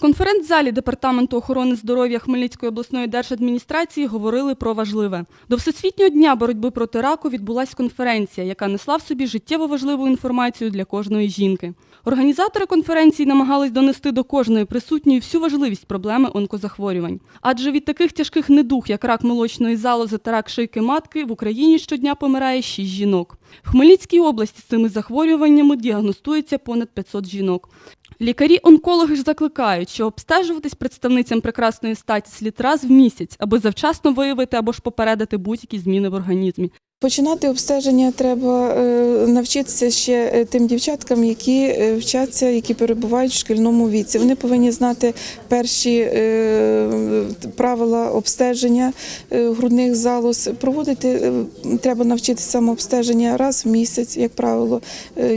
конференц-залі Департаменту охорони здоров'я Хмельницької обласної держадміністрації говорили про важливе. До Всесвітнього дня боротьби проти раку відбулася конференція, яка несла в собі життєво важливу інформацію для кожної жінки. Організатори конференції намагались донести до кожної присутньої всю важливість проблеми онкозахворювань. Адже від таких тяжких недуг, як рак молочної залози та рак шийки матки, в Україні щодня помирає 6 жінок. В Хмельницькій області з цими захворюваннями діагностується понад 500 жінок. Лікарі-онкологи ж закликають, що обстежуватись представницям прекрасної статі слід раз в місяць, аби завчасно виявити або ж попередити будь-які зміни в організмі. Починати обстеження треба е, навчитися ще е, тим дівчаткам, які е, вчаться, які перебувають в шкільному віці. Вони повинні знати перші правила обстеження грудних залоз. Проводити треба навчитися самообстеження раз в місяць, як правило.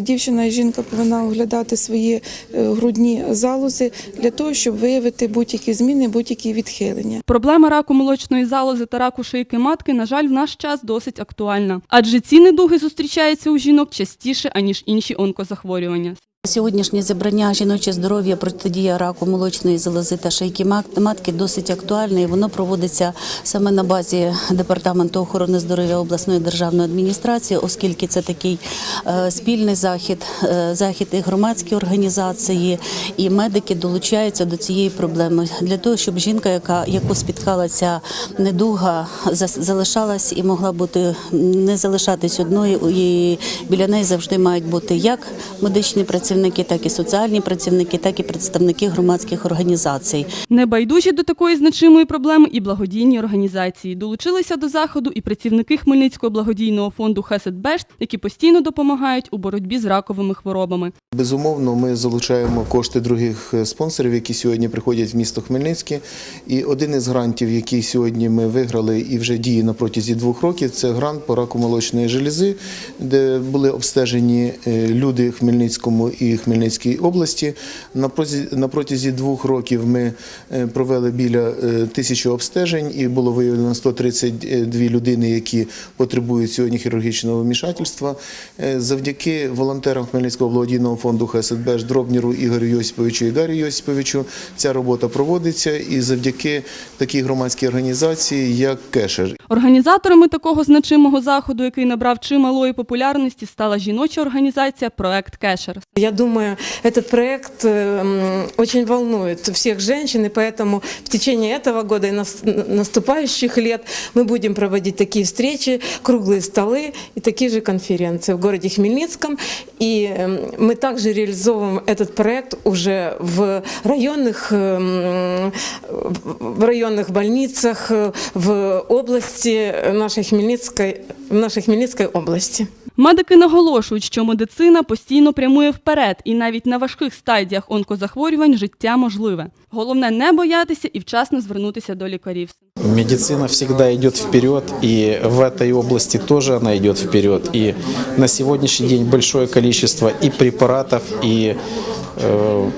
Дівчина і жінка повинна оглядати свої грудні залози для того, щоб виявити будь-які зміни, будь-які відхилення. Проблема раку молочної залози та раку шийки матки, на жаль, в наш час досить актуальна. Адже ці недуги зустрічаються у жінок частіше, аніж інші онкозахворювання. Сьогоднішнє зібрання жіноче здоров'я протидія раку молочної залози та шийки матки досить актуальне. і Воно проводиться саме на базі департаменту охорони здоров'я обласної державної адміністрації, оскільки це такий е, спільний захід, е, захід і громадські організації, і медики долучаються до цієї проблеми для того, щоб жінка, яка яку спіткалася недуга, зас- залишалась і могла бути не залишатись одною. І біля неї завжди мають бути як медичні працівники, так і соціальні працівники, так і представники громадських організацій. Небайдужі до такої значимої проблеми і благодійні організації. Долучилися до заходу і працівники Хмельницького благодійного фонду Хесед Бешт, які постійно допомагають у боротьбі з раковими хворобами. Безумовно, ми залучаємо кошти других е, спонсорів, які сьогодні приходять в місто Хмельницьке. І один із грантів, який сьогодні ми виграли і вже діє на протязі двох років, це грант по раку молочної желізи, де були обстежені е, люди Хмельницькому і Хмельницькій області. На протязі, на протязі двох років ми е, провели біля е, тисячі обстежень і було виявлено 132 людини, які потребують сьогодні хірургічного вмішательства. Е, Завдяки волонтерам Хмельницького благодійного фонду ХСДБ Дробніру Ігорю Йосиповичу і Гарію Йосиповичу ця робота проводиться і завдяки такій громадській організації, як Кешер. Організаторами такого значимого заходу, який набрав чималої популярності, стала жіноча організація Проект Кешер. Я думаю, этот проект м, очень волнует всех женщин, и поэтому в течение этого года и нас- наступающих лет мы будем проводить такие встречи, круглые столы и такие же конференции в городе Хмельницком. И м, мы также реализовываем этот проект уже в районных, м, в районных больницах, в области нашей Хмельницкой, нашей Хмельницкой области. Медики наголошують, що медицина постійно прямує вперед, і навіть на важких стадіях онкозахворювань життя можливе. Головне не боятися і вчасно звернутися до лікарів. Медицина всегда йде вперед, і в цій області теж вона йде вперед. І на сьогоднішній день велике кількість і препаратів, і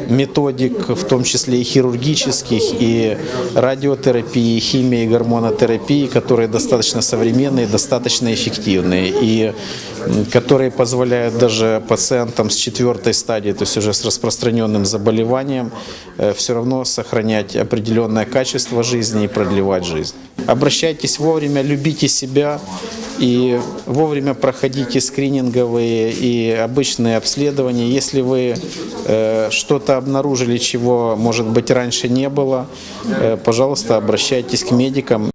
методик, в том числе и хирургических, и радиотерапии, химии, и гормонотерапии, которые достаточно современные, достаточно эффективные, и которые позволяют даже пациентам с четвертой стадии, то есть уже с распространенным заболеванием, все равно сохранять определенное качество жизни и продлевать жизнь. Обращайтесь вовремя, любите себя и вовремя проходите скрининговые и обычные обследования. Если вы э, что-то обнаружили, чего, может быть, раньше не было, э, пожалуйста, обращайтесь к медикам.